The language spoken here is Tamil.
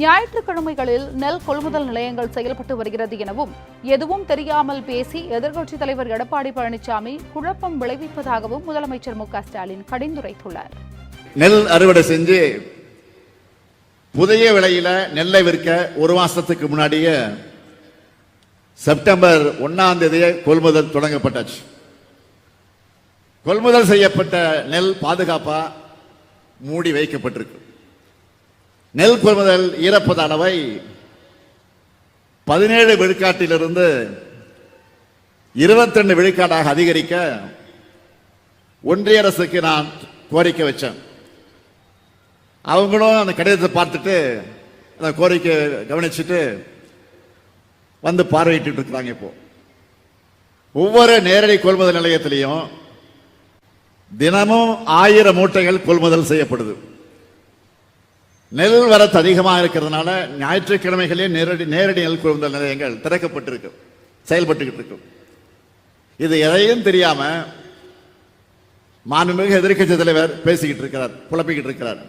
ஞாயிற்றுக்கிழமைகளில் நெல் கொள்முதல் நிலையங்கள் செயல்பட்டு வருகிறது எனவும் எதுவும் தெரியாமல் பேசி எதிர்க்கட்சித் தலைவர் எடப்பாடி பழனிசாமி குழப்பம் விளைவிப்பதாகவும் முதலமைச்சர் மு ஸ்டாலின் கடிந்துரைத்துள்ளார். நெல் அறுவடை செஞ்சு புதிய விலையில நெல்லை விற்க ஒரு மாசத்துக்கு முன்னாடியே செப்டம்பர் ஒன்னாம் தேதியே கொள்முதல் தொடங்கப்பட்டாச்சு. கொள்முதல் செய்யப்பட்ட நெல் பாதுகாப்பா மூடி வைக்கப்பட்டிருக்கு. நெல் கொள்முதல் ஈரப்பதானவை பதினேழு விழுக்காட்டிலிருந்து இருபத்தெண்டு விழுக்காடாக அதிகரிக்க ஒன்றிய அரசுக்கு நான் கோரிக்கை வச்சேன். அவங்களும் அந்த கடிதத்தை பார்த்துட்டு அந்த கோரிக்கை கவனிச்சுட்டு வந்து பார்வையிட்டு இருக்கிறாங்க இப்போ. ஒவ்வொரு நேரடி கொள்முதல் நிலையத்திலையும் தினமும் ஆயிரம் மூட்டைகள் கொள்முதல் செய்யப்படுது. நெல் வரத்து அதிகமாக இருக்கிறதுனால ஞாயிற்றுக்கிழமைகளே நேரடி நேரடி நெல் கொள்முதல் நிலையங்கள் திறக்கப்பட்டிருக்கு செயல்பட்டுக்கிட்டு இருக்கும் இது எதையும் தெரியாம மாண்புமிகு எதிர்க்கட்சி தலைவர் பேசிக்கிட்டு இருக்கிறார் குழப்பிக்கிட்டு இருக்கிறார்.